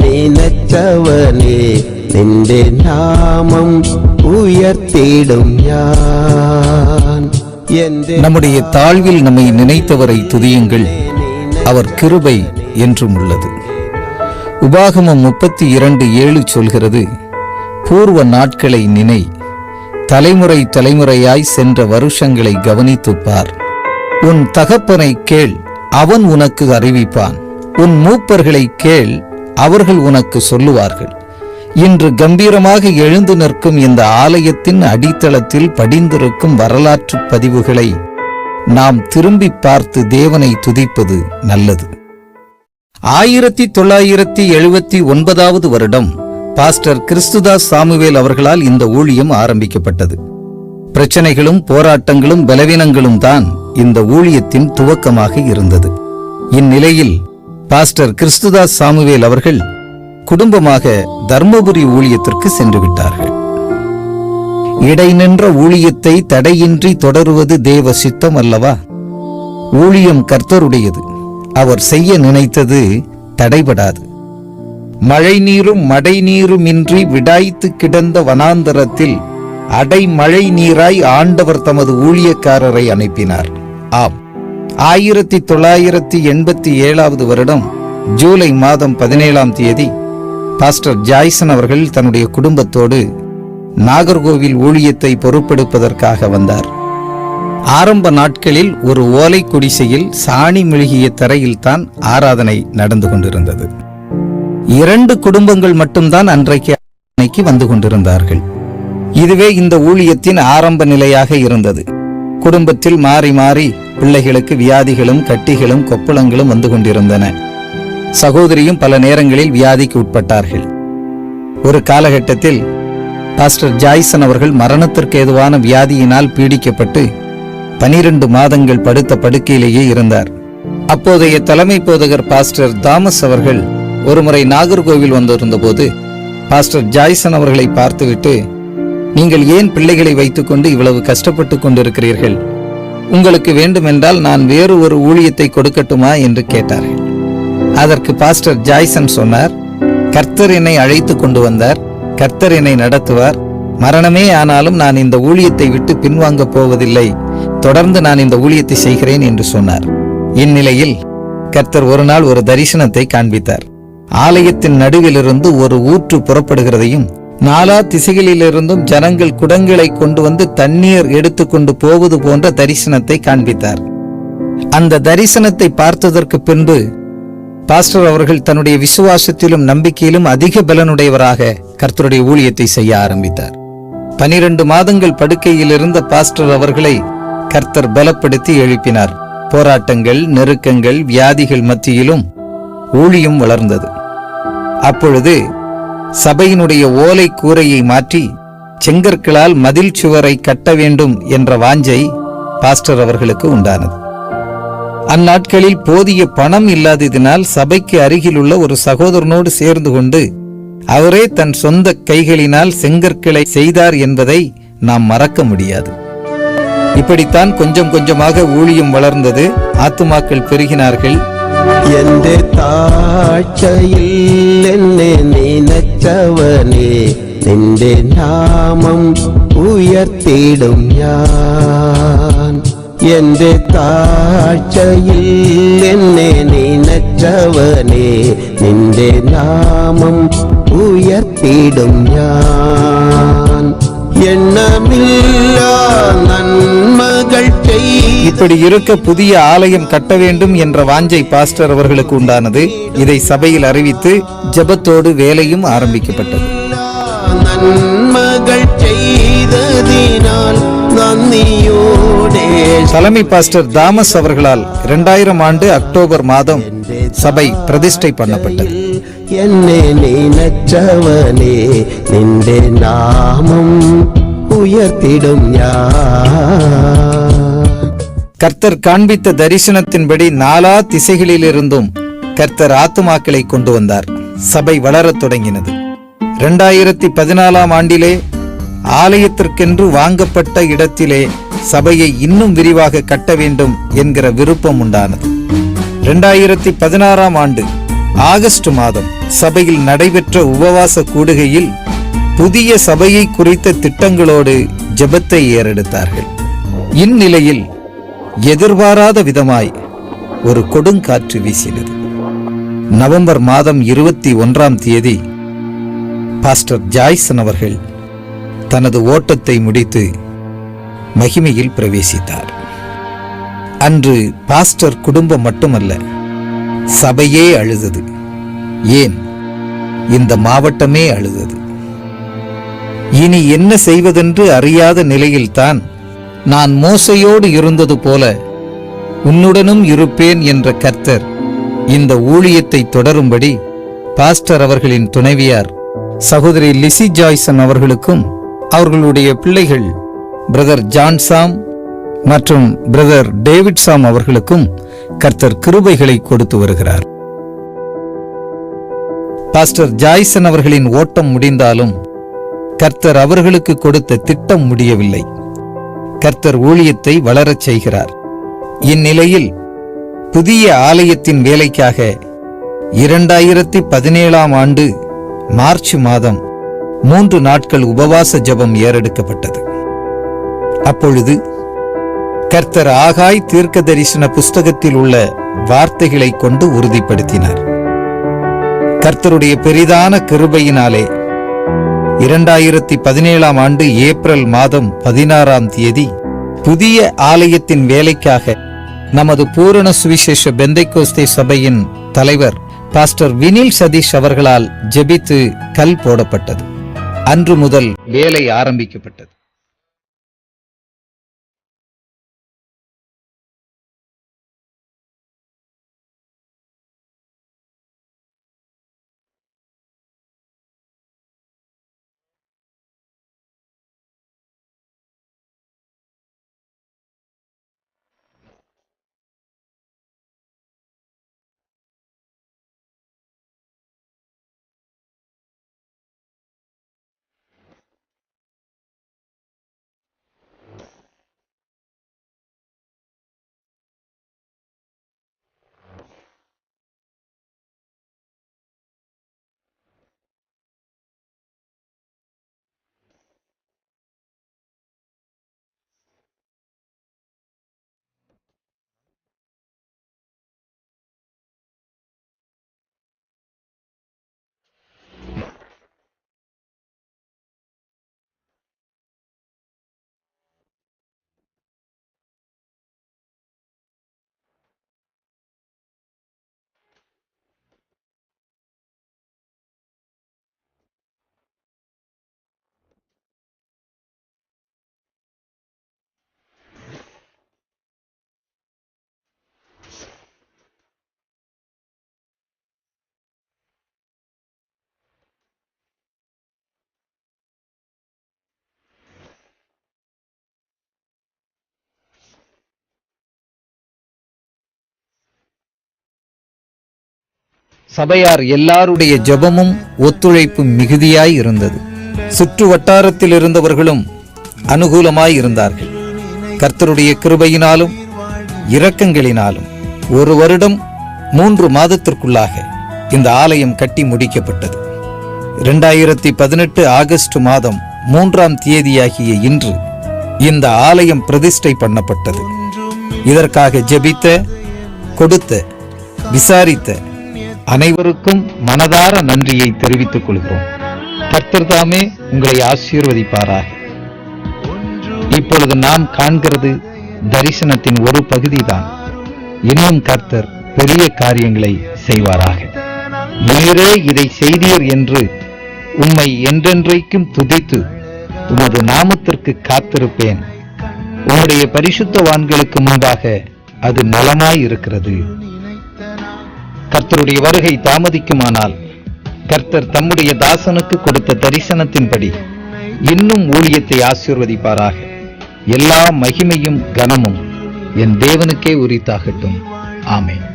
നിനച്ചവനെ നിന്റെ നാമം ഉയർത്തിയിടും ഞാൻ എന്റെ நம்முடைய தாழ்வில் நம்மை நினைத்தவரை துதியுங்கள் அவர் கிருபை என்றும் உள்ளது உபாகமம் முப்பத்தி இரண்டு ஏழு சொல்கிறது பூர்வ நாட்களை நினை தலைமுறை தலைமுறையாய் சென்ற வருஷங்களை கவனித்துப் பார் உன் தகப்பனை கேள் அவன் உனக்கு அறிவிப்பான் உன் மூப்பர்களை கேள் அவர்கள் உனக்கு சொல்லுவார்கள். இன்று கம்பீரமாக எழுந்து நிற்கும் இந்த ஆலயத்தின் அடித்தளத்தில் படிந்திருக்கும் வரலாற்று பதிவுகளை நாம் திரும்பி பார்த்து தேவனை துதிப்பது நல்லது. ஆயிரத்தி தொள்ளாயிரத்தி எழுபத்தி ஒன்பதாவது வருடம் பாஸ்டர் கிறிஸ்துதாஸ் சாமுவேல் அவர்களால் இந்த ஊழியம் ஆரம்பிக்கப்பட்டது. பிரச்சனைகளும் போராட்டங்களும் பலவீனங்களும் தான் இந்த ஊழியத்தின் துவக்கமாக இருந்தது. இந்நிலையில் பாஸ்டர் கிறிஸ்துதாஸ் சாமுவேல் அவர்கள் குடும்பமாக தர்மபுரி ஊழியத்திற்கு சென்று விட்டார்கள். இடைநின்ற ஊழியத்தை தடையின்றி தொடருவது தேவ சித்தம் அல்லவா? ஊழியம் கர்த்தருடையது. அவர் செய்ய நினைத்தது தடைபடாது. மழை நீரும் மடை நீருமின்றி விடாய்த்து கிடந்த வனாந்தரத்தில் அடைமழை நீராய் ஆண்டவர் தமது ஊழியக்காரரை அனுப்பினார். ஆம். ஆயிரத்தி தொள்ளாயிரத்தி எண்பத்தி ஏழாவது வருடம் ஜூலை மாதம் பதினேழாம் தேதி பாஸ்டர் ஜாய்சன் அவர்கள் தன்னுடைய குடும்பத்தோடு நாகர்கோவில் ஊழியத்தை பொறுப்பெடுப்பதற்காக வந்தார். ஆரம்ப நாட்களில் ஒரு ஓலை குடிசையில் சாணி மெழுகிய தரையில்தான் ஆராதனை நடந்து கொண்டிருந்தது. இரண்டு குடும்பங்கள் மட்டும்தான் அன்றைக்கு ஆராதனைக்கு வந்து கொண்டிருந்தார்கள். இதுவே இந்த ஊழியத்தின் ஆரம்ப நிலையாக இருந்தது. குடும்பத்தில் மாறி மாறி பிள்ளைகளுக்கு வியாதிகளும் கட்டிகளும் கொப்புளங்களும் வந்து கொண்டிருந்தன. சகோதரியும் பல நேரங்களில் வியாதிக்கு உட்பட்டார்கள். ஒரு காலகட்டத்தில் பாஸ்டர் ஜாய்சன் அவர்கள் மரணத்திற்கு ஏதுவான வியாதியினால் பீடிக்கப்பட்டு பனிரெண்டு மாதங்கள் படுத்த படுக்கையிலேயே இருந்தார். அப்போதைய தலைமை போதகர் பாஸ்டர் தாமஸ் அவர்கள் ஒருமுறை நாகர்கோவில் வந்திருந்தபோது பாஸ்டர் ஜாய்சன் அவர்களை பார்த்துவிட்டு நீங்கள் ஏன் பிள்ளைகளை வைத்துக்கொண்டு இவ்வளவு கஷ்டப்பட்டு கொண்டிருக்கிறீர்கள்? உங்களுக்கு வேண்டுமென்றால் நான் வேறு ஒரு ஊழியத்தை கொடுக்கட்டுமா என்று கேட்டார்கள். அதற்கு பாஸ்டர் ஜாய்சன் சொன்னார் கர்த்தர் என்னை அழைத்து கொண்டு வந்தார் கர்த்தர் என்னை நடத்துவார். மரணமே ஆனாலும் நான் இந்த ஊழியத்தை விட்டு பின்வாங்கப் போவதில்லை. தொடர்ந்து நான் இந்த ஊழியத்தை செய்கிறேன் என்று சொன்னார். இந்நிலையில் கர்த்தர் ஒரு நாள் ஒரு தரிசனத்தை காண்பித்தார். ஆலயத்தின் நடுவிலிருந்து ஒரு ஊற்று புறப்படுகிறதையும் நாலா திசைகளிலிருந்தும் ஜனங்கள் குடங்களை கொண்டு வந்து தண்ணீர் எடுத்துக்கொண்டு போவது போன்ற தரிசனத்தை காண்பித்தார். அந்த தரிசனத்தை பார்த்ததற்கு பின்பு பாஸ்டர் அவர்கள் தன்னுடைய விசுவாசத்திலும் நம்பிக்கையிலும் அதிக பலனுடையவராக கர்த்தருடைய ஊழியத்தை செய்ய ஆரம்பித்தார். பனிரெண்டு மாதங்கள் படுக்கையில் இருந்த பாஸ்டர் அவர்களை கர்த்தர் பலப்படுத்தி எழுப்பினார். போராட்டங்கள் நெருக்கங்கள் வியாதிகள் மத்தியிலும் ஊழியம் வளர்ந்தது. அப்பொழுது சபையினுடைய ஓலை கூரையை மாற்றி செங்கற்களால் மதில் சுவரை கட்ட வேண்டும் என்ற வாஞ்சை பாஸ்டர் அவர்களுக்கு உண்டானது. அந்நாட்களில் போதிய பணம் இல்லாததினால் சபைக்கு அருகிலுள்ள ஒரு சகோதரனோடு சேர்ந்து கொண்டு அவரே தன் சொந்த கைகளினால் செங்கற்களை செய்தார் என்பதை நாம் மறக்க முடியாது. இப்படித்தான் கொஞ்சம் கொஞ்சமாக ஊழியம் வளர்ந்தது. ஆத்துமாக்கள் பெருகினார்கள். എന്റെ താഴ്ചയിൽ എന്നെ നിനച്ചവനെ നിന്റെ നാമം ഉയർത്തിടും ഞാൻ. എന്റെ താഴ്ചയിൽ എന്നെ നിനച്ചവനെ നിന്റെ നാമം ഉയർത്തിടും ഞാൻ. எண்ணமில்லா இப்படி இருக்க புதிய ஆலயம் கட்ட வேண்டும் என்ற வாஞ்சை பாஸ்டர் அவர்களுக்கு உண்டானது. இதை சபையில் அறிவித்து ஜபத்தோடு வேலையும் ஆரம்பிக்கப்பட்டது. தலைமை பாஸ்டர் தாமஸ் அவர்களால் இரண்டாயிரம் ஆண்டு அக்டோபர் மாதம் சபை பிரதிஷ்டை பண்ணப்பட்டது. എന്നെ നിനച്ചവനെ നിന്റെ നാമം ഉയർത്തിടും ഞാൻ கர்த்தர் காண்பித்த தரிசனத்தின்படி நாலா திசைகளிலிருந்தும் கர்த்தர் ஆத்துமாக்களை கொண்டு வந்தார் சபை வளரத் தொடங்கினது இரண்டாயிரத்தி பதினாலாம் ஆண்டிலே ஆலயத்திற்கென்று வாங்கப்பட்ட இடத்திலே சபையை இன்னும் விரிவாக கட்ட வேண்டும் என்கிற விருப்பம் உண்டானது இரண்டாயிரத்தி பதினாறாம் ஆண்டு ஆகஸ்ட் மாதம் சபையில் நடைபெற்ற உபவாச கூடுகையில் புதிய சபையை குறித்த திட்டங்களோடு ஜெபத்தை ஏறெடுத்தார்கள். இந்நிலையில் எதிர்பாராத விதமாய் ஒரு கொடுங்காற்று வீசினது நவம்பர் மாதம் இருபத்தி ஒன்றாம் தேதி பாஸ்டர் ஜாய்சன் அவர்கள் தனது ஓட்டத்தை முடித்து மகிமையில் பிரவேசித்தார். அன்று பாஸ்டர் குடும்பம் மட்டுமல்ல சபையே அழுதது. ஏன்? இந்த மாவட்டமே அழுதது. இனி என்ன செய்வதென்று அறியாத நிலையில்தான் நான் மோசையோடு இருந்தது போல உன்னுடனும் இருப்பேன் என்ற கர்த்தர் இந்த ஊழியத்தை தொடரும்படி பாஸ்டர் அவர்களின் துணைவியார் சகோதரி லிசி ஜாய்சன் அவர்களுக்கும் அவர்களுடைய பிள்ளைகள் பிரதர் ஜான்சாம் மற்றும் பிரதர் டேவிட் சாம் அவர்களுக்கும் கர்த்தர் கிருபைகளை கொடுத்து வருகிறார். பாஸ்டர் ஜாய்சன் அவர்களின் ஓட்டம் முடிந்தாலும் கர்த்தர் அவர்களுக்கு கொடுத்த திட்டம் முடியவில்லை. கர்த்தர் ஊழியத்தை வளரச் செய்கிறார். இந்நிலையில் புதிய ஆலயத்தின் வேலைக்காக இரண்டாயிரத்தி பதினேழாம் ஆண்டு மார்ச் மாதம் மூன்று நாட்கள் உபவாச ஜெபம் ஏறெடுக்கப்பட்டது. அப்பொழுது கர்த்தர் ஆகாய் தீர்க்க தரிசன புஸ்தகத்தில் உள்ள வார்த்தைகளை கொண்டு உறுதிப்படுத்தினார். கர்த்தருடைய பெரிதான கிருபையினாலே இரண்டாயிரத்தி பதினேழாம் ஆண்டு ஏப்ரல் மாதம் பதினாறாம் தேதி புதிய ஆலயத்தின் வேலைக்காக நமது பூரண சுவிசேஷ பெந்தைகோஸ்தே சபையின் தலைவர் பாஸ்டர் வினில் சதீஷ் அவர்களால் ஜெபித்து கல் போடப்பட்டது. அன்று முதல் வேலை ஆரம்பிக்கப்பட்டது. சபையார் எல்லாருடைய ஜெபமும் ஒத்துழைப்பும் மிகுதியாய் இருந்தது. சுற்று வட்டாரத்தில் இருந்தவர்களும் அனுகூலமாய் இருந்தார்கள். கர்த்தருடைய கிருபையினாலும் இரக்கங்களினாலும் ஒரு வருடம் மூன்று மாதத்திற்குள்ளாக இந்த ஆலயம் கட்டி முடிக்கப்பட்டது. இரண்டாயிரத்தி பதினெட்டு ஆகஸ்ட் மாதம் மூன்றாம் தேதியாகிய இன்று இந்த ஆலயம் பிரதிஷ்டை பண்ணப்பட்டது. இதற்காக ஜெபித்த கொடுத்த விசாரித்த அனைவருக்கும் மனதார நன்றியை தெரிவித்துக் கொள்கிறோம். கர்த்தர் தாமே உங்களை ஆசீர்வதிப்பாராக. இப்பொழுது நாம் காண்கிறது தரிசனத்தின் ஒரு பகுதிதான். இன்னும் கர்த்தர் பெரிய காரியங்களை செய்வாராக. நேரே இதை செய்தீர் என்று உம்மை என்றென்றைக்கும் துதித்து உமது நாமத்திற்கு காத்திருப்பேன். உம்முடைய பரிசுத்தவான்களுக்கு முன்பாக அது நலமாய் இருக்கிறது கர்த்தருடைய வருகை தாமதிக்குமானால் கர்த்தர் தம்முடைய தாசனுக்கு கொடுத்த தரிசனத்தின்படி இன்னும் ஊழியத்தை ஆசீர்வதிப்பாராக. எல்லா மகிமையும் கனமும் என் தேவனுக்கே உரித்தாகட்டும். ஆமேன்.